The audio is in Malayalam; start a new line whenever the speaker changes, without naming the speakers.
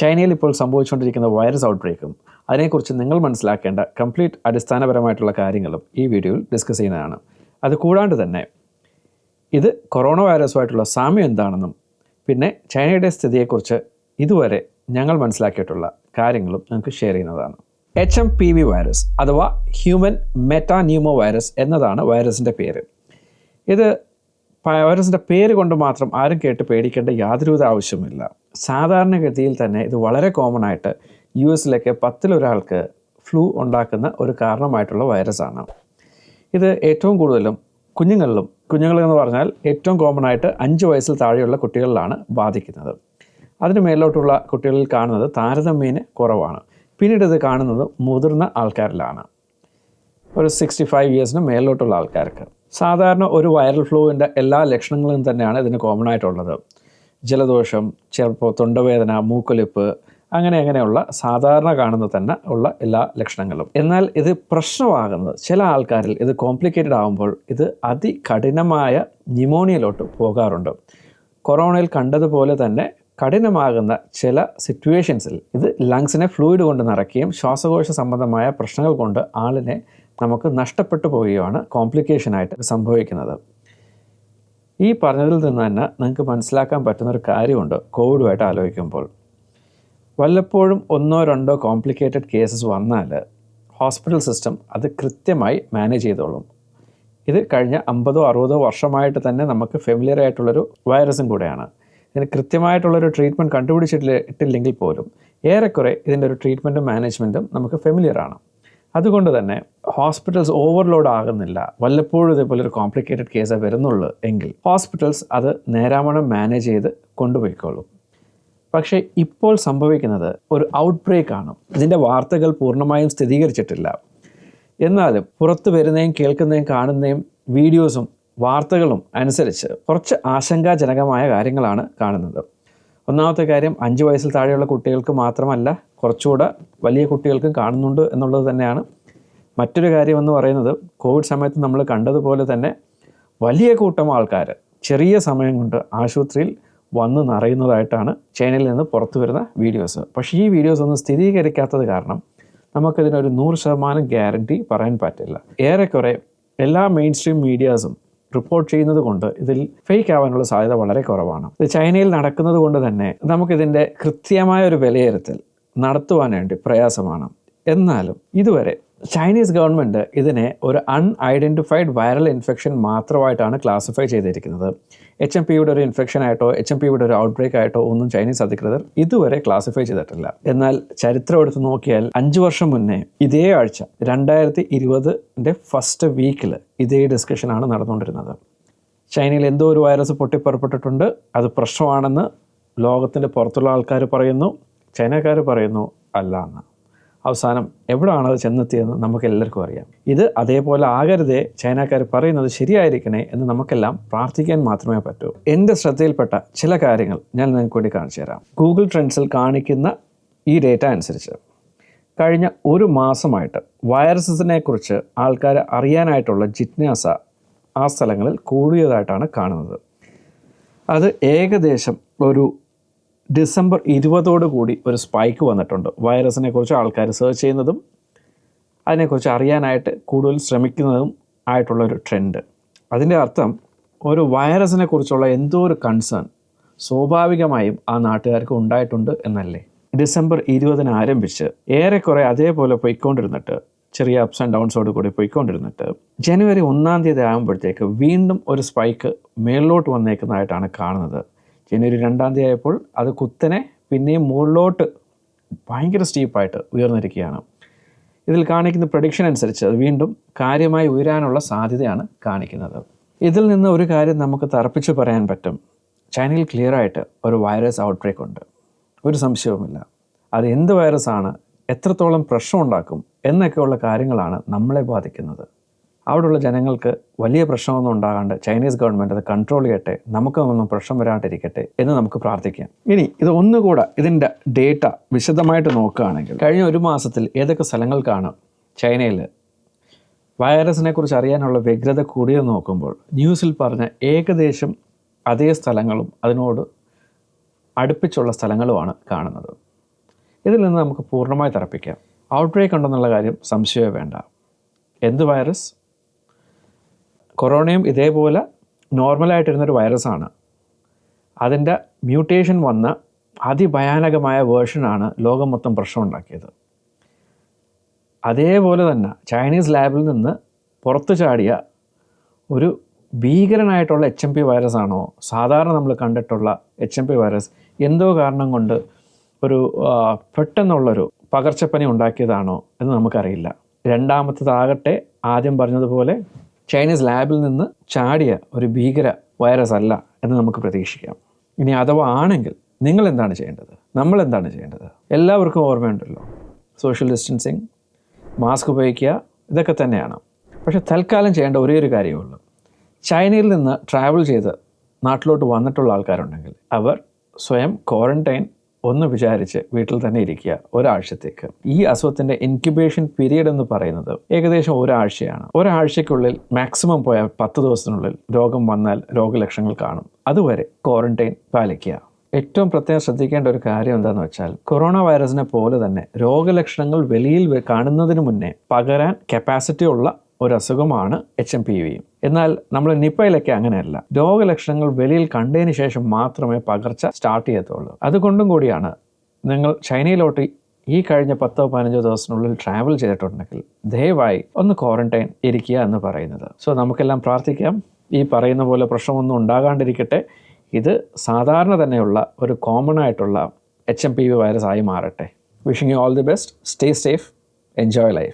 ചൈനയിൽ ഇപ്പോൾ സംഭവിച്ചുകൊണ്ടിരിക്കുന്ന വൈറസ് ഔട്ട്ബ്രേക്കും അതിനെക്കുറിച്ച് നിങ്ങൾ മനസ്സിലാക്കേണ്ട കംപ്ലീറ്റ് അടിസ്ഥാനപരമായിട്ടുള്ള കാര്യങ്ങളും ഈ വീഡിയോയിൽ ഡിസ്കസ് ചെയ്യുന്നതാണ്. അത് കൂടാണ്ട് തന്നെ ഇത് കൊറോണ വൈറസുമായിട്ടുള്ള സാമ്യം എന്താണെന്നും പിന്നെ ചൈനയുടെ സ്ഥിതിയെക്കുറിച്ച് ഇതുവരെ ഞങ്ങൾ മനസ്സിലാക്കിയിട്ടുള്ള കാര്യങ്ങളും നിങ്ങൾക്ക് ഷെയർ ചെയ്യുന്നതാണ്. H M P V virus അഥവാ ഹ്യൂമൻ മെറ്റാന്യൂമോ വൈറസ് എന്നതാണ് വൈറസിന്റെ പേര്. ഇത് വൈറസിന്റെ പേര് കൊണ്ട് മാത്രം ആരും കേട്ട് പേടിക്കേണ്ട യാതൊരുവിധ ആവശ്യമില്ല സാധാരണഗതിയിൽ തന്നെ ഇത് വളരെ കോമൺ ആയിട്ട് യു എസിലേക്ക് പത്തിലൊരാൾക്ക് ഫ്ലൂ ഉണ്ടാക്കുന്ന ഒരു കാരണമായിട്ടുള്ള വൈറസാണ് ഇത് ഏറ്റവും കൂടുതലും കുഞ്ഞുങ്ങളിലും കുഞ്ഞുങ്ങൾ എന്ന് പറഞ്ഞാൽ ഏറ്റവും കോമൺ ആയിട്ട് അഞ്ച് വയസ്സിൽ താഴെയുള്ള കുട്ടികളിലാണ് ബാധിക്കുന്നത്. അതിന് മേലോട്ടുള്ള കുട്ടികളിൽ കാണുന്നത് താരതമ്യേന കുറവാണ്. പിന്നീട് ഇത് കാണുന്നത് മുതിർന്ന ആൾക്കാരിലാണ്. ഒരു സിക്സ്റ്റി ഫൈവ് ഇയേഴ്സിന് മേലോട്ടുള്ള ആൾക്കാർക്ക്. സാധാരണ ഒരു വൈറൽ ഫ്ലൂവിന്റെ എല്ലാ ലക്ഷണങ്ങളും തന്നെയാണ് ഇതിന് കോമൺ ആയിട്ടുള്ളത്. ജലദോഷം ചിലപ്പോൾ തൊണ്ടവേദന മൂക്കൊലിപ്പ് അങ്ങനെ അങ്ങനെയുള്ള സാധാരണ കാണുന്ന തന്നെ ഉള്ള എല്ലാ ലക്ഷണങ്ങളും. എന്നാൽ ഇത് പ്രശ്നമാകുന്നത് ചില ആൾക്കാരിൽ ഇത് കോംപ്ലിക്കേറ്റഡ് ആകുമ്പോൾ ഇത് അതികഠിനമായ ന്യൂമോണിയയിലോട്ട് പോകാറുണ്ട്. കൊറോണയിൽ കണ്ടതുപോലെ തന്നെ കഠിനമാകുന്ന ചില സിറ്റുവേഷൻസിൽ ഇത് ലങ്സിനെ ഫ്ലൂയിഡ് കൊണ്ട് നിറയ്ക്കുകയും ശ്വാസകോശ സംബന്ധമായ പ്രശ്നങ്ങൾ കൊണ്ട് ആളിനെ നമുക്ക് നഷ്ടപ്പെട്ടു പോവുകയാണ് കോംപ്ലിക്കേഷനായിട്ട് സംഭവിക്കുന്നത്. ഈ പറഞ്ഞതിൽ നിന്ന് തന്നെ നിങ്ങൾക്ക് മനസ്സിലാക്കാൻ പറ്റുന്നൊരു കാര്യമുണ്ട് കോവിഡുമായിട്ട് ആലോചിക്കുമ്പോൾ. വല്ലപ്പോഴും ഒന്നോ രണ്ടോ കോംപ്ലിക്കേറ്റഡ് കേസസ് വന്നാൽ ഹോസ്പിറ്റൽ സിസ്റ്റം അത് കൃത്യമായി മാനേജ് ചെയ്തോളും. ഇത് കഴിഞ്ഞ അമ്പതോ അറുപതോ വർഷമായിട്ട് തന്നെ നമുക്ക് ഫെമിലിയർ ആയിട്ടുള്ളൊരു വൈറസും കൂടെയാണ്. ഇതിന് കൃത്യമായിട്ടുള്ളൊരു ട്രീറ്റ്മെന്റ് കണ്ടുപിടിച്ചിട്ടില്ല ഇട്ടില്ലെങ്കിൽ പോലും ഏറെക്കുറെ ഇതിന്റെ ഒരു ട്രീറ്റ്മെന്റും മാനേജ്മെന്റും നമുക്ക് ഫെമിലിയർ ആണ്. അതുകൊണ്ട് തന്നെ ഹോസ്പിറ്റൽസ് ഓവർലോഡ് ആകുന്നില്ല. വല്ലപ്പോഴും ഇതേപോലെ ഒരു കോംപ്ലിക്കേറ്റഡ് കേസ് വരുന്നുള്ളൂ എങ്കിൽ ഹോസ്പിറ്റൽസ് അത് നേരാമണം മാനേജ് ചെയ്ത് കൊണ്ടുപോയിക്കോളും. പക്ഷേ ഇപ്പോൾ സംഭവിക്കുന്നത് ഒരു ഔട്ട് ബ്രേക്ക് ആണ്. ഇതിന്റെ വാർത്തകൾ പൂർണമായും സ്ഥിരീകരിച്ചിട്ടില്ല. എന്നാലും പുറത്തു വരുന്നതും കേൾക്കുന്നതും കാണുന്നതും വീഡിയോസും വാർത്തകളും അനുസരിച്ച് കുറച്ച് ആശങ്കാജനകമായ കാര്യങ്ങളാണ് കാണുന്നത്. ഒന്നാമത്തെ കാര്യം അഞ്ച് വയസ്സിൽ താഴെയുള്ള കുട്ടികൾക്ക് മാത്രമല്ല കുറച്ചുകൂടെ വലിയ കുട്ടികൾക്കും കാണുന്നുണ്ട് എന്നുള്ളത് തന്നെയാണ്. മറ്റൊരു കാര്യം എന്ന് പറയുന്നത് കോവിഡ് സമയത്ത് നമ്മൾ കണ്ടതുപോലെ തന്നെ വലിയ കൂട്ടം ആൾക്കാർ ചെറിയ സമയം കൊണ്ട് ആശുപത്രിയിൽ വന്ന് നിറയുന്നതായിട്ടാണ് ചൈനയിൽ നിന്ന് പുറത്തു വരുന്ന വീഡിയോസ്. പക്ഷേ ഈ വീഡിയോസ് ഒന്നും സ്ഥിരീകരിക്കാത്തത് കാരണം നമുക്കിതിനൊരു നൂറ് ശതമാനം ഗ്യാരണ്ടി പറയാൻ പറ്റില്ല. ഏറെക്കുറെ എല്ലാ മെയിൻ സ്ട്രീം മീഡിയാസും റിപ്പോർട്ട് ചെയ്യുന്നത് കൊണ്ട് ഇതിൽ ഫേക്ക് ആവാനുള്ള സാധ്യത വളരെ കുറവാണ്. ഇത് ചൈനയിൽ നടക്കുന്നത് കൊണ്ട് തന്നെ നമുക്കിതിന്റെ കൃത്യമായ ഒരു വിലയിരുത്തൽ നടത്തുവാൻ വേണ്ടി പ്രയാസമാണ്. എന്നാലും ഇതുവരെ ചൈനീസ് ഗവൺമെന്റ് ഇതിനെ ഒരു അൺഐഡന്റിഫൈഡ് വൈറൽ ഇൻഫെക്ഷൻ മാത്രമായിട്ടാണ് ക്ലാസിഫൈ ചെയ്തിരിക്കുന്നത്. എച്ച് എം പിയുടെ ഒരു ഇൻഫെക്ഷൻ ആയിട്ടോ എച്ച് എം പിയുടെ ഒരു ഔട്ട്ബ്രേക്ക് ആയിട്ടോ ഒന്നും ചൈനീസ് അധികൃതർ ഇതുവരെ ക്ലാസിഫൈ ചെയ്തിട്ടില്ല. എന്നാൽ ചരിത്രം എടുത്ത് നോക്കിയാൽ അഞ്ച് വർഷം മുന്നേ ഇതേ ആഴ്ച രണ്ടായിരത്തി ഇരുപതിന്റെ ഫസ്റ്റ് വീക്കിൽ ഇതേ ഡിസ്കഷനാണ് നടന്നുകൊണ്ടിരുന്നത്. ചൈനയിൽ എന്തോ ഒരു വൈറസ് പൊട്ടിപ്പുറപ്പെട്ടിട്ടുണ്ട്. അത് പ്രശ്നമാണെന്ന് ലോകത്തിന്റെ പുറത്തുള്ള ആൾക്കാർ പറയുന്നു ചൈനക്കാർ പറയുന്നു അല്ല എന്ന് അവസാനം എവിടെയാണ് അത് ചെന്നെത്തിയതെന്ന് നമുക്കെല്ലാവർക്കും അറിയാം. ഇത് അതേപോലെ ആകരുതേ ചൈനക്കാർ പറയുന്നത് ശരിയായിരിക്കണേ എന്ന് നമുക്കെല്ലാം പ്രാർത്ഥിക്കാൻ മാത്രമേ പറ്റൂ. എന്റെ ശ്രദ്ധയിൽപ്പെട്ട ചില കാര്യങ്ങൾ ഞാൻ നിങ്ങൾക്ക് വേണ്ടി കാണിച്ചു തരാം. ഗൂഗിൾ ട്രെൻഡ്സിൽ കാണിക്കുന്ന ഈ ഡേറ്റ അനുസരിച്ച് കഴിഞ്ഞ ഒരു മാസമായിട്ട് വൈറസസിനെ കുറിച്ച് ആൾക്കാർ അറിയാനായിട്ടുള്ള ജിജ്ഞാസ ആ സ്ഥലങ്ങളിൽ കൂടിയതായിട്ടാണ് കാണുന്നത്. അത് ഏകദേശം ഒരു ഡിസംബർ ഇരുപതോട് കൂടി ഒരു സ്പൈക്ക് വന്നിട്ടുണ്ട്. വൈറസിനെ കുറിച്ച് ആൾക്കാർ സെർച്ച് ചെയ്യുന്നതും അതിനെക്കുറിച്ച് അറിയാനായിട്ട് കൂടുതൽ ശ്രമിക്കുന്നതും ആയിട്ടുള്ള ഒരു ട്രെൻഡ് അതിന്റെ അർത്ഥം ഒരു വൈറസിനെ കുറിച്ചുള്ള എന്തോ ഒരു കൺസേൺ സ്വാഭാവികമായും ആ നാട്ടുകാർക്ക് ഉണ്ടായിട്ടുണ്ട് എന്നല്ലേ? ഡിസംബർ ഇരുപതിന് ആരംഭിച്ച് ഏറെക്കുറെ അതേപോലെ പോയിക്കൊണ്ടിരുന്നിട്ട് ചെറിയ അപ്സ് ആൻഡ് ഡൗൺസോട് കൂടി പോയിക്കൊണ്ടിരുന്നിട്ട് ജനുവരി ഒന്നാം തീയതി ആകുമ്പോഴത്തേക്ക് വീണ്ടും ഒരു സ്പൈക്ക് മേളിലോട്ട് വന്നേക്കുന്നതായിട്ടാണ് കാണുന്നത്. ജനുവരി രണ്ടാം തീയതി ആയപ്പോൾ അത് കുത്തനെ പിന്നെയും മുകളിലോട്ട് ഭയങ്കര സ്റ്റീപ്പായിട്ട് ഉയർന്നിരിക്കുകയാണ്. ഇതിൽ കാണിക്കുന്ന പ്രഡിക്ഷൻ അനുസരിച്ച് അത് വീണ്ടും കാര്യമായി ഉയരാനുള്ള സാധ്യതയാണ് കാണിക്കുന്നത്. ഇതിൽ നിന്ന് ഒരു കാര്യം നമുക്ക് തറപ്പിച്ച് പറയാൻ പറ്റും. ചൈനയിൽ ക്ലിയർ ആയിട്ട് ഒരു വൈറസ് ഔട്ട്ബ്രേക്ക് ഉണ്ട്. ഒരു സംശയവുമില്ല. അത് എന്ത് വൈറസാണ് എത്രത്തോളം പ്രശ്നം ഉണ്ടാക്കും എന്നൊക്കെയുള്ള കാര്യങ്ങളാണ് നമ്മളെ ബാധിക്കുന്നത്. അവിടെയുള്ള ജനങ്ങൾക്ക് വലിയ പ്രശ്നമൊന്നും ഉണ്ടാകാണ്ട് ചൈനീസ് ഗവൺമെന്റ് അത് കൺട്രോൾ ചെയ്യട്ടെ നമുക്ക് നമുക്കൊന്നും പ്രശ്നം വരാണ്ടിരിക്കട്ടെ എന്ന് നമുക്ക് പ്രാർത്ഥിക്കാം. ഇനി ഇത് ഒന്നുകൂടെ ഇതിന്റെ ഡേറ്റ വിശദമായിട്ട് നോക്കുകയാണെങ്കിൽ കഴിഞ്ഞ ഒരു മാസത്തിൽ ഏതൊക്കെ സ്ഥലങ്ങൾക്കാണ് ചൈനയിൽ? വൈറസിനെ കുറിച്ച് അറിയാനുള്ള വ്യഗ്രത കൂടിയത് നോക്കുമ്പോൾ ന്യൂസിൽ പറഞ്ഞ ഏകദേശം അതേ സ്ഥലങ്ങളും അതിനോട് അടുപ്പിച്ചുള്ള സ്ഥലങ്ങളുമാണ് കാണുന്നത്. ഇതിൽ നിന്ന് നമുക്ക് പൂർണമായി തറപ്പിക്കാം. ഔട്ട് ബ്രേക്ക് ഉണ്ടെന്നുള്ള കാര്യം സംശയമേ വേണ്ട. എന്ത് വൈറസ് കൊറോണയും ഇതേപോലെ നോർമലായിട്ടിരുന്നൊരു വൈറസാണ് അതിന്റെ മ്യൂട്ടേഷൻ വന്ന അതിഭയാനകമായ വേർഷനാണ് ലോകം മൊത്തം പ്രശ്നം ഉണ്ടാക്കിയത് അതേപോലെ തന്നെ ചൈനീസ് ലാബിൽ നിന്ന് പുറത്തു ചാടിയ ഒരു ഭീകരനായിട്ടുള്ള എച്ച് എം പി വൈറസ് ആണോ? സാധാരണ നമ്മൾ കണ്ടിട്ടുള്ള എച്ച് എം പി വൈറസ് എന്തോ കാരണം കൊണ്ട് ഒരു പെട്ടെന്നുള്ളൊരു പകർച്ചപ്പനി ഉണ്ടാക്കിയതാണോ എന്ന് നമുക്കറിയില്ല. രണ്ടാമത്തതാകട്ടെ ആദ്യം പറഞ്ഞതുപോലെ ചൈനീസ് ലാബിൽ നിന്ന് ചാടിയ ഒരു ഭീകര വൈറസ് അല്ല എന്ന് നമുക്ക് പ്രതീക്ഷിക്കാം. ഇനി അഥവാ ആണെങ്കിൽ നിങ്ങൾ എന്താണ് ചെയ്യേണ്ടത്? നമ്മൾ എന്താണ് ചെയ്യേണ്ടത്? എല്ലാവർക്കും ഓർമ്മയുണ്ടല്ലോ. സോഷ്യൽ ഡിസ്റ്റൻസിങ് മാസ്ക് ഉപയോഗിക്കുക ഇതൊക്കെ തന്നെയാണ്. പക്ഷെ തൽക്കാലം ചെയ്യേണ്ട ഒരേ ഒരു കാര്യമേ ഉള്ളൂ. ചൈനയിൽ നിന്ന് ട്രാവൽ ചെയ്ത് നാട്ടിലോട്ട് വന്നിട്ടുള്ള ആൾക്കാരുണ്ടെങ്കിൽ അവർ സ്വയം ക്വാറന്റൈൻ ഒന്ന് വിചാരിച്ച് വീട്ടിൽ തന്നെ ഇരിക്കുക ഒരാഴ്ചത്തേക്ക്. ഈ അസുഖത്തിന്റെ ഇൻക്യുബേഷൻ പീരീഡ് എന്ന് പറയുന്നത് ഏകദേശം ഒരാഴ്ചയാണ്. ഒരാഴ്ചക്കുള്ളിൽ മാക്സിമം പോയാൽ പത്ത് ദിവസത്തിനുള്ളിൽ രോഗം വന്നാൽ രോഗലക്ഷണങ്ങൾ കാണും. അതുവരെ ക്വാറന്റൈൻ പാലിക്കുക. ഏറ്റവും പ്രത്യേകം ശ്രദ്ധിക്കേണ്ട ഒരു കാര്യം എന്താണെന്ന് വെച്ചാൽ കൊറോണ വൈറസിനെ പോലെ തന്നെ രോഗലക്ഷണങ്ങൾ വെളിയിൽ കാണുന്നതിന് മുന്നേ പകരാൻ കപ്പാസിറ്റി ഉള്ള ഒരു അസുഖമാണ് എച്ച് എം പി വിയും എന്നാൽ നമ്മൾ നിപ്പയിലൊക്കെ അങ്ങനെയല്ല. രോഗലക്ഷണങ്ങൾ വെളിയിൽ കണ്ടതിന് ശേഷം മാത്രമേ പകർച്ച സ്റ്റാർട്ട് ചെയ്യത്തുള്ളൂ. അതുകൊണ്ടും കൂടിയാണ് നിങ്ങൾ ചൈനയിലോട്ട് ഈ കഴിഞ്ഞ പത്തോ പതിനഞ്ചോ ദിവസത്തിനുള്ളിൽ ട്രാവൽ ചെയ്തിട്ടുണ്ടെങ്കിൽ ദയവായി ഒന്ന് ക്വാറന്റൈൻ ഇരിക്കുക എന്ന് പറയുന്നത്. സോ നമുക്കെല്ലാം പ്രാർത്ഥിക്കാം. ഈ പറയുന്ന പോലെ പ്രശ്നമൊന്നും ഉണ്ടാകാണ്ടിരിക്കട്ടെ. ഇത് സാധാരണ തന്നെയുള്ള ഒരു കോമൺ ആയിട്ടുള്ള H M P V virus ആയി മാറട്ടെ. Wishing you all the best stay safe enjoy life